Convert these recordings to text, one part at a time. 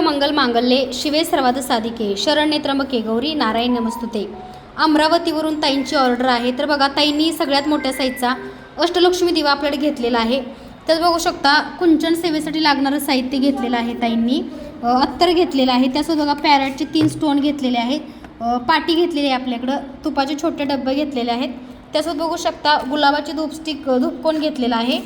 मंगल मांगल्ये शिवे सर्वाद साधिके शरण्ये त्र्यंबके गौरी नारायण नमस्तुते. अमरावतीवरून ताईंची ऑर्डर आहे तर बघा ताईंनी सगळ्यात मोठ्या साईजचा अष्टलक्ष्मी दिवा आपल्याकडे घेतलेला आहे. तर बघू शकता कुंचन सेवेसाठी लागणारं साहित्य घेतलेलं आहे ताईंनी. अत्तर घेतलेलं आहे त्यासोबत बघा पॅरटचे तीन स्टोन घेतलेले आहेत. पाटी घेतलेली आहे आपल्याकडं तुपाचे छोटे डब्बे घेतलेले आहेत. त्यासोबत बघू शकता गुलाबाचे धूपस्टिक अ, धूपकोन घेतलेला आहे.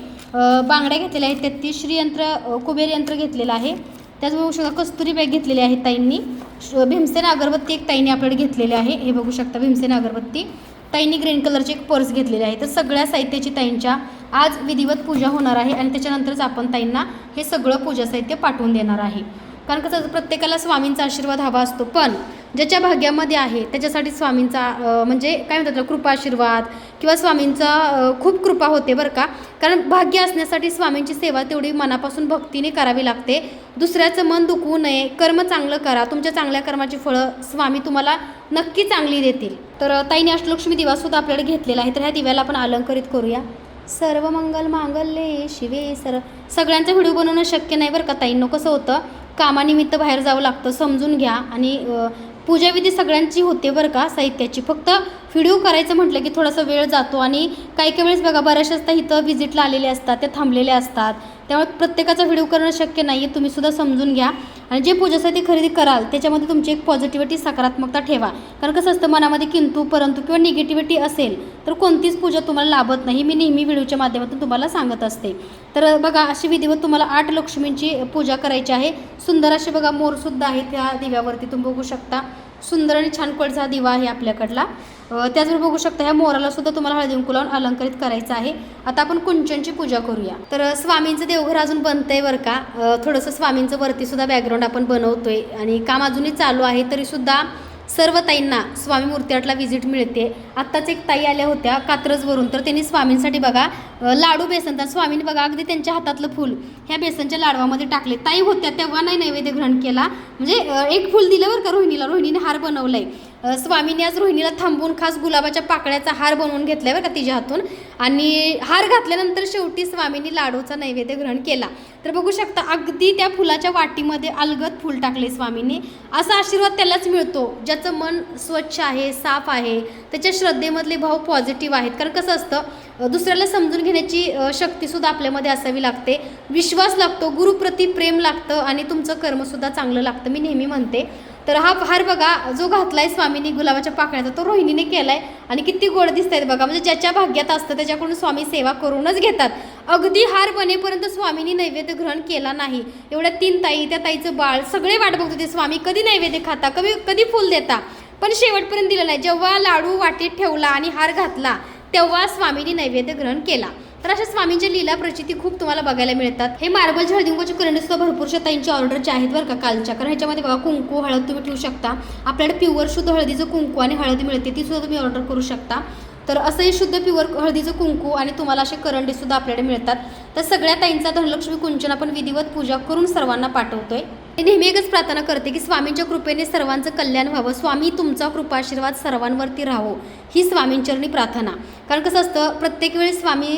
बांगड्या घेतलेल्या आहेत तेहतीस श्रीयंत्र कुबेर यंत्र घेतलेलं आहे. त्याच बघू शकता कस्तुरी बॅग घेतलेली आहे ताईंनी. श- भीमसेन अगरबत्ती एक ताईंनी आपल्याकडे घेतलेली आहे. हे बघू शकता भीमसेन अगरबत्ती. ताईंनी ग्रीन कलरची एक पर्स घेतलेली आहे. तर सगळ्या साहित्याची ताईंच्या आज विधिवत पूजा होणार आहे आणि त्याच्यानंतरच आपण ताईंना हे सगळं पूजा साहित्य पाठवून देणार आहे. कारण कसं प्रत्येकाला स्वामींचा आशीर्वाद हवा असतो. पण ज्याच्या भाग्यामध्ये आहे त्याच्यासाठी स्वामींचा म्हणजे काय म्हणतात कृपा आशीर्वाद किंवा स्वामींचा खूप कृपा होते बरं का. कारण भाग्य असण्यासाठी स्वामींची सेवा तेवढी मनापासून भक्तीने करावी लागते. दुसऱ्याचं मन दुखवू नये. कर्म चांगलं करा. तुमच्या चांगल्या कर्माची फळं स्वामी तुम्हाला नक्की चांगली देतील. तर ताईने अष्टलक्ष्मी दिवासुद्धा आपल्याकडे घेतलेला आहे. तर ह्या दिव्याला आपण अलंकरित करूया. सर्व मंगल मांगल्ये शिवे सर. सगळ्यांचा व्हिडिओ बनवणं शक्य नाही बरं का ताईंनो कसं होतं. कामानिमित्त बाहेर जावं लागतं. समजून घ्या. आणि पूजाविधी सगळ्यांची होते बरं का साहित्याची. फक्त व्हिडिओ करायचं म्हटलं की थोडासा वेळ जातो आणि काही काही वेळेस बघा बऱ्याचशा इथं व्हिजिटला आलेले असतात ते थांबलेले असतात. त्यामुळे प्रत्येकाचा व्हिडिओ करणं शक्य नाही आहे तुम्हीसुद्धा समजून घ्या. आणि जे पूजासाठी खरेदी कराल त्याच्यामध्ये तुमची एक पॉझिटिव्हिटी सकारात्मकता ठेवा. कारण कसं असतं मनामध्ये किंतू परंतु किंवा निगेटिव्हिटी असेल तर कोणतीच पूजा तुम्हाला लाभत नाही. मी नेहमी व्हिडिओच्या माध्यमातून तुम्हाला सांगत असते. तर बघा अशी विधिवत तुम्हाला आठ लक्ष्मींची पूजा करायची आहे. सुंदर असे बघा मोरसुद्धा आहेत त्या दिव्यावरती तुम्ही बघू शकता. सुंदर आणि छान पडचा दिवा आहे आपल्याकडला. त्याचबरोबर बघू शकता ह्या मोराला सुद्धा तुम्हाला हळदी कुंकू लावून अलंकारित करायचं आहे. आता आपण कुंचनची पूजा करूया. तर स्वामींचं देवघर अजून बनतंय बरं का? थोडंसं स्वामींचं वरती सुद्धा बॅकग्राऊंड आपण बनवतोय आणि काम अजूनही चालू आहे तरी सुद्धा सर्व ताईंना स्वामी मूर्तीआटला व्हिजिट मिळते. आत्ताच एक ताई आल्या होत्या कात्रजवरून. तर त्यांनी स्वामींसाठी बघा लाडू बेसन तर स्वामींनी बघा अगदी त्यांच्या हातातलं फूल ह्या बेसनच्या लाडवामध्ये टाकले. ताई होत्या तेव्हा नाही नैवेद्य ग्रहण केला. म्हणजे एक फूल दिलं बरं का रोहिणीला. रोहिणीने हार बनवलाय. आहे स्वामींनी आज रोहिणीला थांबून खास गुलाबाच्या पाकळ्याचा हार बनवून घेतलाय बरं का तिच्या हातून. आणि हार घातल्यानंतर शेवटी स्वामींनी लाडूचा नैवेद्य ग्रहण केला. तर बघू शकता अगदी त्या फुलाच्या वाटीमध्ये अलगद फूल टाकले स्वामींनी. असा आशीर्वाद त्यालाच मिळतो ज्याचं मन स्वच्छ आहे साफ आहे. त्याच्या श्रद्धेमधले भाव पॉझिटिव्ह आहेत. कारण कसं असतं दुसऱ्याला समजून घेण्याची शक्तीसुद्धा आपल्यामध्ये असावी लागते. विश्वास लागतो गुरुप्रती प्रेम लागतं आणि तुमचं कर्मसुद्धा चांगलं लागतं मी नेहमी म्हणते. तर हा हार बघा जो घातलाय स्वामींनी गुलाबाच्या पाकळ्याचा तो रोहिणीने केलाय. आणि किती गोड दिसत आहेत बघा म्हणजे ज्याच्या भाग्यात असतं त्याच्याकडून स्वामी सेवा करूनच घेतात. अगदी हार बनेपर्यंत स्वामींनी नैवेद्य ग्रहण केला नाही. एवढ्या तीन ताई त्या ताईचं बाळ सगळे वाट बघत होते. स्वामी कधी नैवेद्य खाता कधी कधी फुल देता? पण शेवटपर्यंत दिलं नाही. जेव्हा लाडू वाटीत ठेवला आणि हार घातला तेव्हा स्वामींनी नैवेद्य ग्रहण केला. तर अशा स्वामींच्या लीला प्रचिती खूप तुम्हाला बघायला मिळतात. हे मार्बल हळदिंगाची करंडसुद्धा भरपूरशा ताईंची ऑर्डरचे आहेत बरं का कालच्या. कारण ह्याच्यामध्ये बघा कुंकू हळद तुम्ही ठेवू शकता. आपल्याकडे प्युअर शुद्ध हळदीचं कुंकू आणि हळद मिळते ती सुद्धा तुम्ही ऑर्डर करू शकता. तर असंही शुद्ध प्युअर हळदीचं कुंकू आणि तुम्हाला असे करंडी सुद्धा आपल्याकडे मिळतात. तर सगळ्या ताईंचा धनलक्ष्मी कुंचन आपण विधिवत पूजा करून सर्वांना पाठवतोय. नेहमी एकच प्रार्थना करते की स्वामींच्या कृपेने सर्वांचं कल्याण व्हावं. स्वामी तुमचा कृपाशीर्वाद सर्वांवरती राहो. ही स्वामींचरणी प्रार्थना. कारण कसं असतं प्रत्येक वेळी स्वामी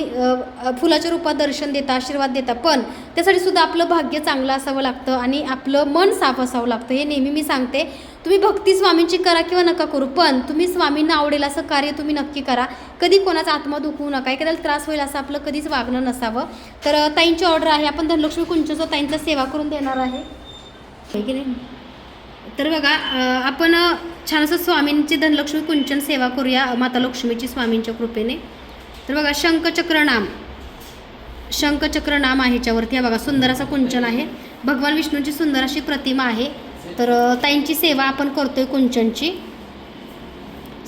फुलाच्या रूपात दर्शन देता आशीर्वाद देता पण त्यासाठी सुद्धा आपलं भाग्य चांगलं असावं लागतं आणि आपलं मन साफ असावं लागतं. हे नेहमी मी सांगते. तुम्ही भक्ती स्वामींची करा किंवा नका करू पण तुम्ही स्वामींना आवडेल असं कार्य तुम्ही नक्की करा. कधी कोणाचा आत्मा दुखवू नका एखाद्याला त्रास होईल असं आपलं कधीच वागणं नसावं. तर ताईंची ऑर्डर आहे आपण धनलक्ष्मी कुंचचा ताईंचा सेवा करून देणार आहे. की नाही? तर बघा आपण छान असं स्वामींची धनलक्ष्मी कुंचन सेवा करूया माता लक्ष्मीची स्वामींच्या कृपेने. तर बघा शंखचक्र नाम. शंखचक्र नाम आहे ह्याच्यावरती. बघा सुंदर असं कुंचन आहे. भगवान विष्णूंची सुंदर अशी प्रतिमा आहे. तर ताईंची सेवा आपण करतोय कुंचनची.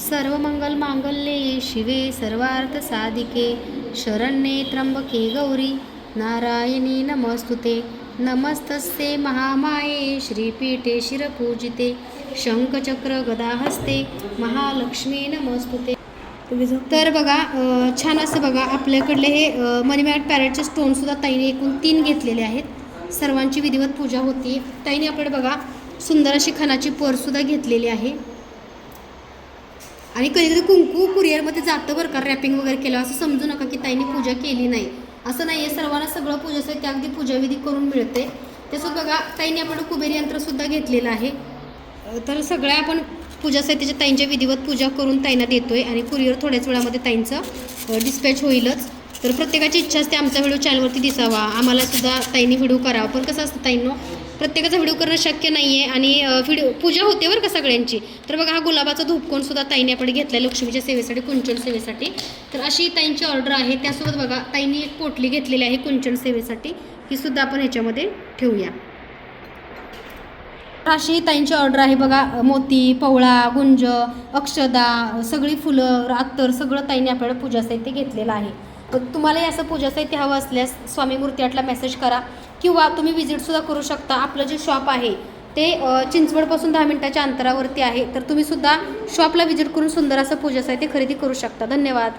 सर्व मंगल मांगल्ये शिवे सर्वार्थ साधिके. शरण्ये त्र्यंबके गौरी. नारायणी नमस्तुते. नमस्तस्ते महामाये श्रीपीठे शिरपूजिते. शंखचक्र गदाहस्ते. महालक्ष्मी नमस्तुते. तर बघा छान असं बघा आपल्याकडले हे मनी मॅट पॅरेटचे स्टोनसुद्धा ताईने एकूण तीन घेतलेले आहेत. सर्वांची विधिवत पूजा होती ताईने आपल्याकडे बघा सुंदर अशी खणाची पोरसुद्धा घेतलेली आहे. आणि कधी कधी कुंकू कुरिअरमध्ये जातं बरं का रॅपिंग वगैरे केलं. असं समजू नका की ताईने पूजा केली नाही. असं नाही आहे सर्वांना सगळं पूजा त्या अगदी पूजाविधी करून मिळते. तसंच बघा ताईने आपण कुबेर यंत्रसुद्धा घेतलेलं आहे. तर सगळ्या आपण पूजा साहित्याच्या ताईंच्या विधिवत पूजा करून ताईंना आहे आणि कुरिअर थोड्याच वेळामध्ये ताईंचं डिस्पॅच होईलच. तर प्रत्येकाची इच्छा असते आमचा व्हिडिओ चॅनलवरती दिसावा. आम्हालासुद्धा ताईंनी व्हिडिओ करावा. पण कसं असतं ताईंनो प्रत्येकाचा व्हिडिओ करणं शक्य नाही आहे आणि व्हिडिओ पूजा होते बरं का सगळ्यांची. तर बघा हा गुलाबाचा धूपकोन सुद्धा ताईने आपण घेतला लक्ष्मीच्या सेवेसाठी कुंचन सेवेसाठी. तर अशी ताईंची ऑर्डर आहे त्यासोबत बघा ताईंनी एक पोटली घेतलेली आहे कुंचन सेवेसाठी. ही सुद्धा आपण ह्याच्यामध्ये ठेवूया. तर अशी ताईंची ऑर्डर आहे बघा मोती पवळा गुंज अक्षदा सगळी फुलं अत्तर सगळं ताईने आपल्याला पूजा साहित्य घेतलेलं आहे. तुम्हाला तुम्हालाही असं पूजा साहित्य हवं असल्यास स्वामी मूर्ती आटला मेसेज करा. किंवा तुम्ही विजिटसुद्धा करू शकता. आपलं जे शॉप आहे ते चिंचवडपासून दहा मिनिटाच्या अंतरावरती आहे. तर तुम्ही सुद्धा शॉपला व्हिजिट करून सुंदर असं पूजा ते खरेदी करू शकता. धन्यवाद.